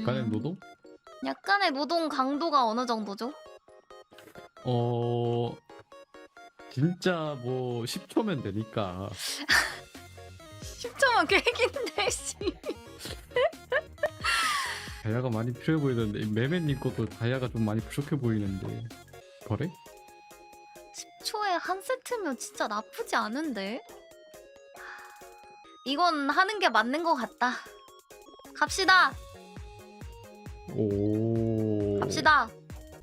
약간의 음, 노동? 약간의 노동 강도가 어느 정도죠? 어 진짜 뭐 10초면 되니까 10초만 계획인데 씨. 다이아가 많이 필요해 보이는데 이 매매님 것도 다이아가 좀 많이 부족해 보이는데 거래? 10초에 한 세트면 진짜 나쁘지 않은데? 이건 하는 게 맞는 것 같다. 갑시다. 오 갑시다.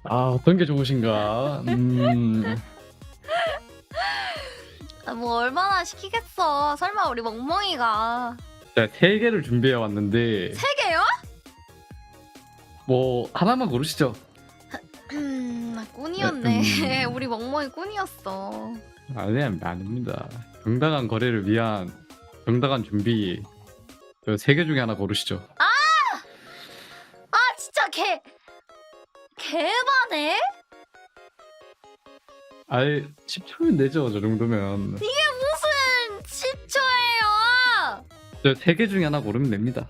아 어떤 게 좋으신가? 음 아, 뭐 얼마나 시키겠어. 설마 우리 멍멍이가 제가 세 개를 준비해 왔는데 세 개요? 뭐 하나만 고르시죠. 음, 꾼이었네. 음. 우리 멍멍이 꾼이었어. 아니 아닙니다. 정당한 거래를 위한 정당한 준비 세 개 중에 하나 고르시죠. 아 진짜 개 개바네? 아예 10초면 되죠 저 정도면 무슨 10초예요? 저 세 개 중에 하나 고르면 됩니다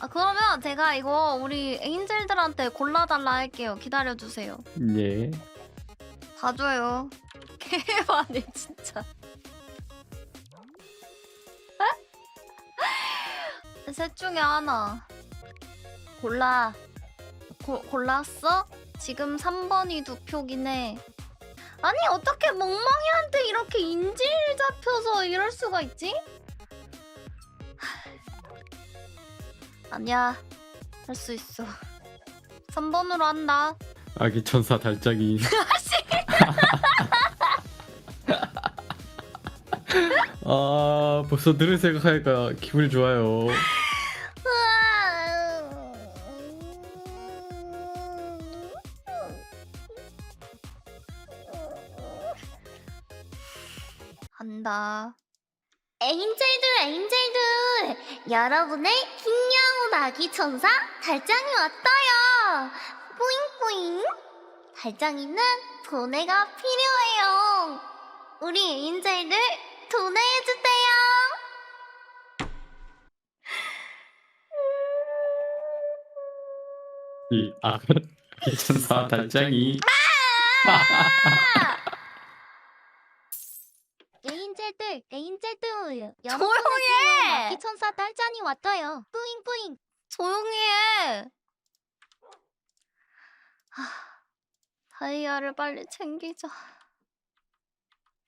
아 그러면 제가 이거 우리 에인젤들한테 골라달라 할게요. 기다려 주세요. 예 봐줘요. 개바네 진짜. 셋 중에 하나 골라. 고, 골랐어? 지금 3번이 두 표긴 해. 아니 어떻게 멍멍이한테 이렇게 인질 잡혀서 이럴 수가 있지? 하, 아니야 할 수 있어. 3번으로 한다. 아기 천사 달짝이 아 벌써 들을 생각하니까 기분이 좋아요 한다. 에인젤들 에인젤들! 여러분의 흰양운 아기 천사 달짱이 왔어요. 뿌잉뿌잉. 달짱이는 돈에가 필요해요. 우리 에인젤들 돈해주세요. 이 아기 천사 달짝이. 에 인젤들 에인젤들 조용해! 아기 천사 달짱이 왔어요 뿌잉뿌잉 조용히 해. 하, 다이아를 빨리 챙기자.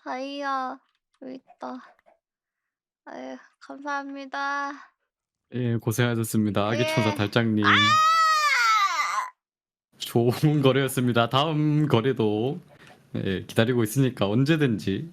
다이아 여기 있다. 아유 감사합니다. 예 고생하셨습니다 아기 예. 천사 달짝님 좋은 거래였습니다 다음 거래도 예, 기다리고 있으니까 언제든지